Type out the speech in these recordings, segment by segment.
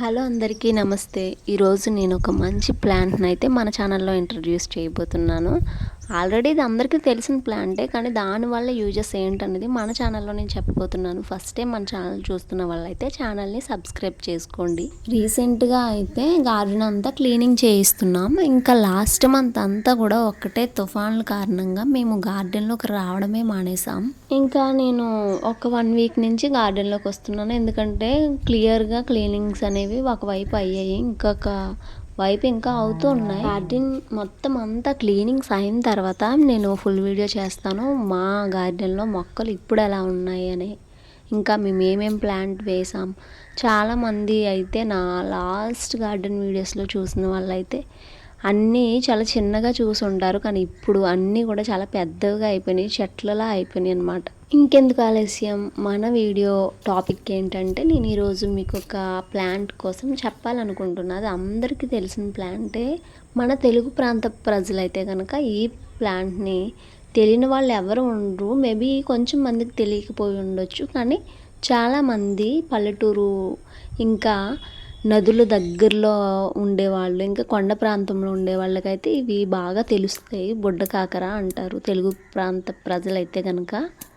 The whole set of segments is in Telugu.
హలో అందరికీ నమస్తే. ఈరోజు నేను ఒక మంచి ప్లాంట్ని అయితే మన ఛానల్లో ఇంట్రడ్యూస్ చేయబోతున్నాను. ఆల్రెడీ ఇది అందరికీ తెలిసిన ప్లాంటే కానీ దానివల్ల యూజెస్ ఏంటనేది మన ఛానల్లో నేను చెప్పబోతున్నాను. ఫస్ట్ టైం మన ఛానల్ చూస్తున్న వాళ్ళైతే ఛానల్ని సబ్స్క్రైబ్ చేసుకోండి. రీసెంట్గా అయితే గార్డెన్ అంతా క్లీనింగ్ చేయిస్తున్నాం. ఇంకా లాస్ట్ మంత్ అంతా కూడా ఒక్కటే తుఫాన్ల కారణంగా మేము గార్డెన్లోకి రావడమే మానేసాం. ఇంకా నేను ఒక వన్ వీక్ నుంచి గార్డెన్లోకి వస్తున్నాను. ఎందుకంటే క్లియర్గా క్లీనింగ్స్ అనేవి ఒకవైపు అయ్యాయి. ఇంకొక వైపు ఇంకా అవుతూ ఉన్నాయి. గార్డెన్ మొత్తం అంతా క్లీనింగ్స్ అయిన తర్వాత నేను ఫుల్ వీడియో చేస్తాను. మా గార్డెన్లో మొక్కలు ఇప్పుడు ఎలా ఉన్నాయి అని. ఇంకా మేము ఏమేం ప్లాంట్ వేసాం. చాలామంది అయితే నా లాస్ట్ గార్డెన్ వీడియోస్లో చూసిన వాళ్ళైతే అన్నీ చాలా చిన్నగా చూసి ఉంటారు కానీ ఇప్పుడు అన్నీ కూడా చాలా పెద్దగా అయిపోయినాయి చెట్లలా అయిపోయినాయి అనమాట ఇంకెందుకు ఆలస్యం? మన వీడియో టాపిక్ ఏంటంటే నేను ఈరోజు మీకు ఒక ప్లాంట్ కోసం చెప్పాలనుకుంటున్నా. అది అందరికీ తెలిసిన ప్లాంటే మన తెలుగు ప్రాంత ప్రజలైతే కనుక ఈ ప్లాంట్ని తెలియని వాళ్ళు ఎవరు ఉండరు. మేబీ కొంచెం మందికి తెలియకపోయి ఉండొచ్చు కానీ చాలామంది పల్లెటూరు ఇంకా నదుల దగ్గరలో ఉండేవాళ్ళు ఇంకా కొండ ప్రాంతంలో ఉండే వాళ్ళకైతే ఇవి బాగా తెలుస్తాయి. బుడ్డ కాకర అంటారు తెలుగు ప్రాంత ప్రజలైతే కనుక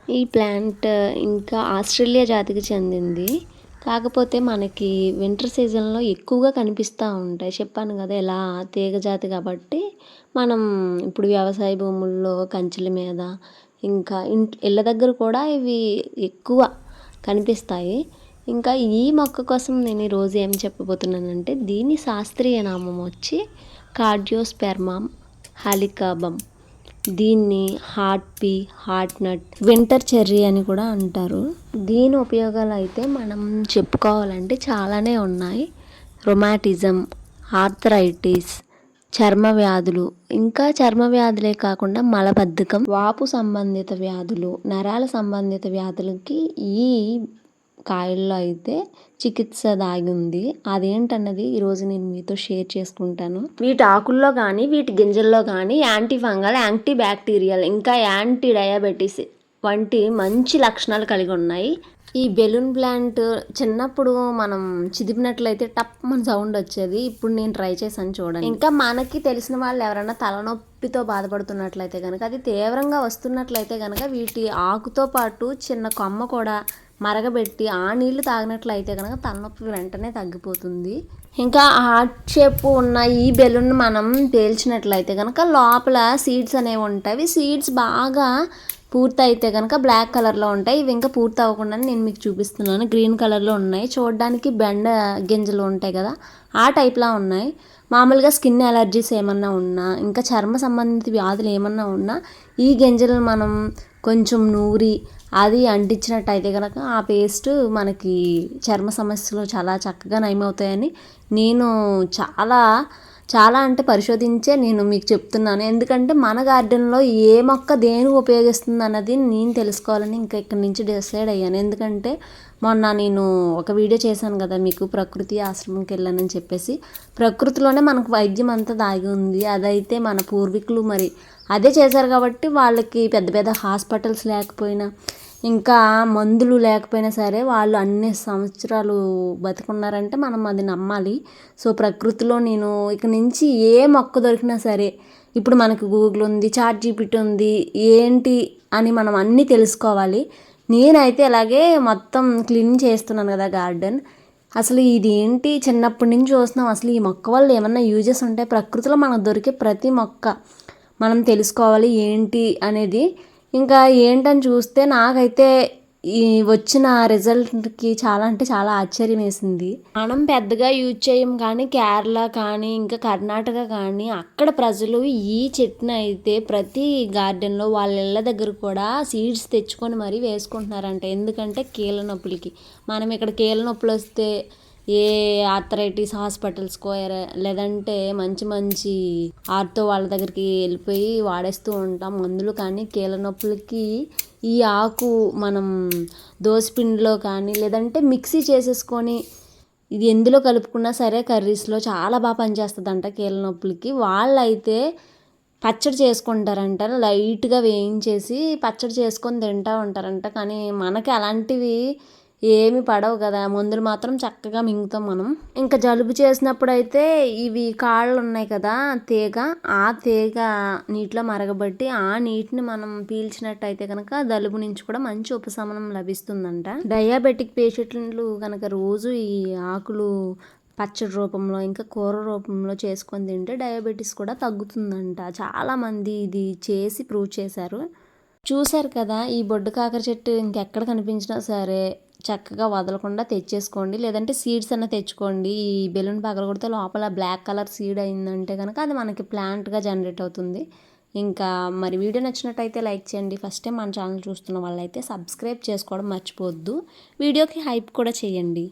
ఈ ప్లాంట్ ఇంకా ఆస్ట్రేలియా జాతికి చెందింది. కాకపోతే మనకి వింటర్ సీజన్లో ఎక్కువగా కనిపిస్తూ ఉంటాయి. చెప్పాను కదా ఇలా తీగ జాతి కాబట్టి మనం ఇప్పుడు వ్యవసాయ భూముల్లో కంచెల మీద ఇంకా ఇంట్ ఇళ్ళ దగ్గర కూడా ఇవి ఎక్కువ కనిపిస్తాయి. ఇంకా ఈ మొక్క కోసం నేను ఈరోజు ఏం చెప్పబోతున్నానంటే దీని శాస్త్రీయ నామం వచ్చి కార్డియోస్పెర్మామ్ హాలికాబమ్ దీన్ని heart pea heart nut winter cherry అని కూడా అంటారు. దీని ఉపయోగాలు అయితే మనం చెప్పుకోవాలంటే చాలానే ఉన్నాయి. రొమాటిజం ఆర్థరైటిస్ చర్మ వ్యాధులు. ఇంకా చర్మ వ్యాధులే కాకుండా మలబద్ధకం వాపు సంబంధిత వ్యాధులు నరాల సంబంధిత వ్యాధులకి ఈ కాయల్లో అయితే చికిత్స దాగి ఉంది అదేంటన్నది ఈరోజు నేను మీతో షేర్ చేసుకుంటాను. వీటి ఆకుల్లో కానీ వీటి గింజల్లో కానీ యాంటీ ఫంగల్ యాంటీ బ్యాక్టీరియల్ ఇంకా యాంటీ డయాబెటీస్ వంటి మంచి లక్షణాలు కలిగి ఉన్నాయి. ఈ బెలూన్ ప్లాంట్ చిన్నప్పుడు మనం చిదిపినట్లయితే టప్ మన సౌండ్ వచ్చేది. ఇప్పుడు నేను ట్రై చేశాను చూడండి. ఇంకా మనకి తెలిసిన వాళ్ళు ఎవరైనా తలనొప్పితో బాధపడుతున్నట్లయితే కనుక అది తీవ్రంగా వస్తున్నట్లయితే కనుక వీటి ఆకుతో పాటు చిన్న కొమ్మ కూడా మరగబెట్టి ఆ నీళ్ళు తాగినట్లయితే కనుక తలనొప్పి వెంటనే తగ్గిపోతుంది. ఇంకా హార్ట్ షేప్ ఉన్న ఈ బెలూన్ మనం పేల్చినట్లయితే కనుక లోపల సీడ్స్ అనేవి ఉంటాయి. సీడ్స్ బాగా పూర్తి అయితే కనుక బ్లాక్ కలర్లో ఉంటాయి. ఇవి ఇంకా పూర్తి అవ్వకుండా నేను మీకు చూపిస్తున్నాను. గ్రీన్ కలర్లో ఉన్నాయి. చూడడానికి బెండ గింజలు ఉంటాయి కదా ఆ టైప్లా ఉన్నాయి. మామూలుగా స్కిన్ అలర్జీస్ ఏమన్నా ఉన్నా ఇంకా చర్మ సంబంధిత వ్యాధులు ఏమన్నా ఉన్నా ఈ గింజలను మనం కొంచెం నూరి అది అంటించినట్టయితే కనుక ఆ పేస్ట్ మనకి చర్మ సమస్యలు చాలా చక్కగా నయమవుతాయని నేను చాలా చాలా అంటే పరిశోధించే నేను మీకు చెప్తున్నాను. ఎందుకంటే మన గార్డెన్లో ఏ మొక్క దేనికి ఉపయోగిస్తుంది అన్నది నేను తెలుసుకోవాలని ఇంకా ఇక్కడి నుంచి డిసైడ్ అయ్యాను. ఎందుకంటే మొన్న నేను ఒక వీడియో చేశాను కదా మీకు ప్రకృతి ఆశ్రమంకి వెళ్ళానని చెప్పేసి. ప్రకృతిలోనే మనకు వైద్యం అంతా దాగి ఉంది. అదైతే మన పూర్వీకులు మరి అదే చేశారు కాబట్టి వాళ్ళకి పెద్ద పెద్ద హాస్పిటల్స్ లేకపోయినా ఇంకా మందులు లేకపోయినా సరే వాళ్ళు అన్ని సంవత్సరాలు బతుకున్నారంటే మనం అది నమ్మాలి. సో ప్రకృతిలో నేను ఇక నుంచి ఏ మొక్క దొరికినా సరే ఇప్పుడు మనకు గూగుల్ ఉంది చాట్ జీపీటీ ఉంది ఏంటి అని మనం అన్నీ తెలుసుకోవాలి. నేనైతే అలాగే మొత్తం క్లీన్ చేస్తున్నాను కదా గార్డెన్. అసలు ఇది ఏంటి చిన్నప్పటి నుంచి చూస్తున్నాం. అసలు ఈ మొక్క వల్ల ఏమన్నా యూజెస్ ఉంటాయి ప్రకృతిలో మనకు దొరికే ప్రతి మొక్క మనం తెలుసుకోవాలి ఏంటి అనేది ఇంకా ఏంటని చూస్తే నాకైతే ఈ వచ్చిన రిజల్ట్కి చాలా అంటే చాలా ఆశ్చర్యం వేసింది మనం పెద్దగా యూజ్ చేయం కానీ కేరళ కానీ ఇంకా కర్ణాటక కానీ అక్కడ ప్రజలు ఈ చెట్టును అయితే ప్రతి గార్డెన్లో వాళ్ళ ఇళ్ళ దగ్గర కూడా సీడ్స్ తెచ్చుకొని మరీ వేసుకుంటున్నారంట. ఎందుకంటే కీళ్ళ నొప్పులకి. మనం ఇక్కడ కీళ్ళ నొప్పులు వస్తే ఏ ఆర్థరైటిస్ హాస్పిటల్స్కో లేదంటే మంచి మంచి ఆర్తో వాళ్ళ దగ్గరికి వెళ్ళిపోయి వాడేస్తూ ఉంటాం మందులు కానీ కీళ్ళ నొప్పులకి ఈ ఆకు మనం దోసపిండిలో కానీ లేదంటే మిక్సీ చేసేసుకొని ఇది ఎందులో కలుపుకున్నా సరే కర్రీస్లో చాలా బాగా పనిచేస్తుందంట కీళ్ళ నొప్పులకి. వాళ్ళైతే పచ్చడి చేసుకుంటారంట లైట్గా వేయించేసి పచ్చడి చేసుకొని తింటూ ఉంటారంట. కానీ మనకి అలాంటివి ఏమి పడవు కదా. మందులు మాత్రం చక్కగా మింగుతాం మనం. ఇంకా జలుబు చేసినప్పుడు అయితే ఇవి కాళ్ళు ఉన్నాయి కదా తీగ. ఆ తీగ నీటిలో మరగబట్టి ఆ నీటిని మనం పీల్చినట్టయితే కనుక జలుబు నుంచి కూడా మంచి ఉపశమనం లభిస్తుందంట. డయాబెటిక్ పేషెంట్లు కనుక రోజు ఈ ఆకులు పచ్చడి రూపంలో ఇంకా కూర రూపంలో చేసుకొని తింటే డయాబెటీస్ కూడా తగ్గుతుందంట. చాలామంది ఇది చేసి ప్రూవ్ చేశారు. చూశారు కదా ఈ బొడ్డు కాకర చెట్టు ఇంకెక్కడ కనిపించినా సరే చక్కగా వదలకుండా తెచ్చేసుకోండి. లేదంటే సీడ్స్ అన్న తెచ్చుకోండి. ఈ బెలూన్ పగల కొడితే లోపల బ్లాక్ కలర్ సీడ్ అయిందంటే కనుక అది మనకి ప్లాంట్గా జనరేట్ అవుతుంది. ఇంకా మరి వీడియో నచ్చినట్టయితే లైక్ చేయండి. ఫస్ట్ టైం మన ఛానల్ చూస్తున్న వాళ్ళైతే సబ్స్క్రైబ్ చేసుకోవడం మర్చిపోవద్దు. వీడియోకి హైప్ కూడా చేయండి.